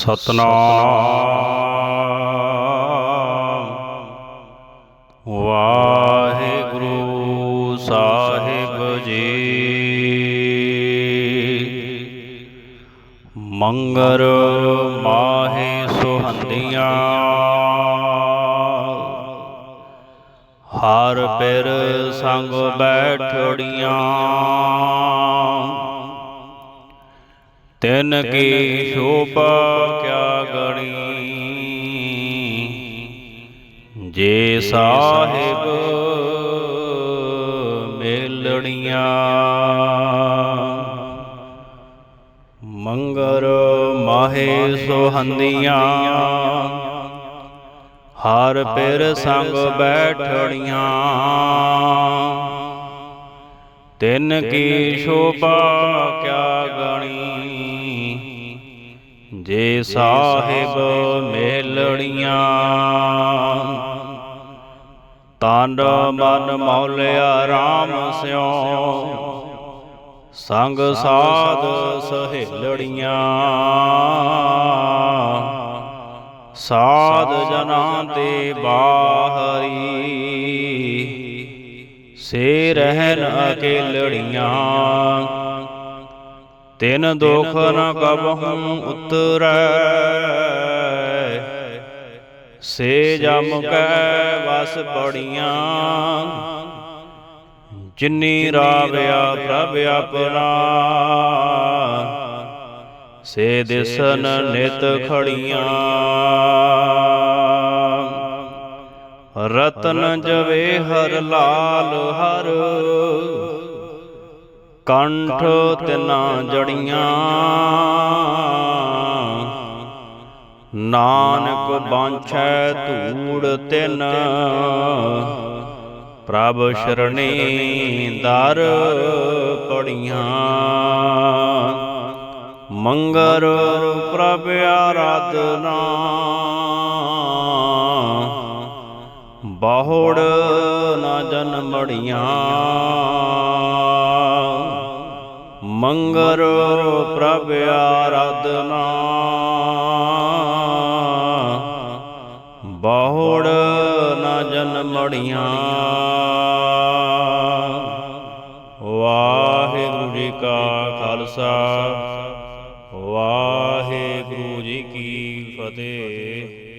ਸਤਨਾਮ। ਵਾਹਿਗੁਰੂ ਸਾਹਿਬ ਜੀ। ਮੰਗਰ ਮਾਹੇ ਸੁਹੰਦੀਆਂ। ਹਰ ਪਿਰ ਸੰਗ ਬੈਠੜੀਆਂ। ਤਿਨ ਕੀ ਸ਼ੋਭਾ ਜੇ ਸਾਹਿਬ ਮੇਲਣੀਆਂ ਮੰਗਰ ਮਾਹੇ ਸੁਹੰਦੀਆਂ ਹਰ ਪਿਰ ਸੰਗ ਬੈਠੜੀਆਂ ਤਿਨ ਕੀ ਸ਼ੋਭਾ ਕਿਆ ਗਣੀ ਜੇ ਸਾਹਿਬ ਮੇਲਣੀਆਂ, ਤਨ ਮਨ ਮੌਲਿਆ RAM ਸਿਉ ਸੰਗ ਸਾਧ ਸਹੇਲੜੀਆਂ ਸਾਧ ਜਨਾਂ ਤੇ ਬਾਹਰੀ। ਸੇ ਰਹਿਨ ਅਕੇਲੜੀਆਂ ਤਿਨ ਦੁਖ ਨ ਕਬਹੂ ਉਤਰੈ। ਸੇ ਜਮ ਕੈ ਵਸ ਪੜੀਆਂ। ਜਿਨੀ ਰਾਵਿਆ ਪ੍ਰਭ ਆਪਣਾ। ਸੇ ਦਿਸਨ ਨਿਤ ਖੜੀਆਂ। ਰਤਨ ਜਵੇ ਹਰ ਲਾਲ ਹਰ। ਕੰਠ ਤਿਨਾ ਜੜੀਆਂ। ਨਾਨਕ ਬਾਂਛੈ ਧੂੜ ਤਿਨ। ਪ੍ਰਭ ਸ਼ਰਣੀ ਦਰ ਪੜੀਆਂ। ਮੰਗਰ ਪ੍ਰਭ ਆਰਾਧਨਾ। ਬਾਹੜ ਨਾ ਜਨਮੜੀਆਂ ਮੰਗਰ ਪ੍ਰਭ ਆਰਾਧਨਾ। ਨ ਨਾ ਜਨਮੜੀਆਂ। ਵਾਹਿਗੁਰੂ ਜੀ ਕਾ ਖਾਲਸਾ। ਵਾਹਿਗੁਰੂ ਜੀ ਕੀ ਫਤਿਹ।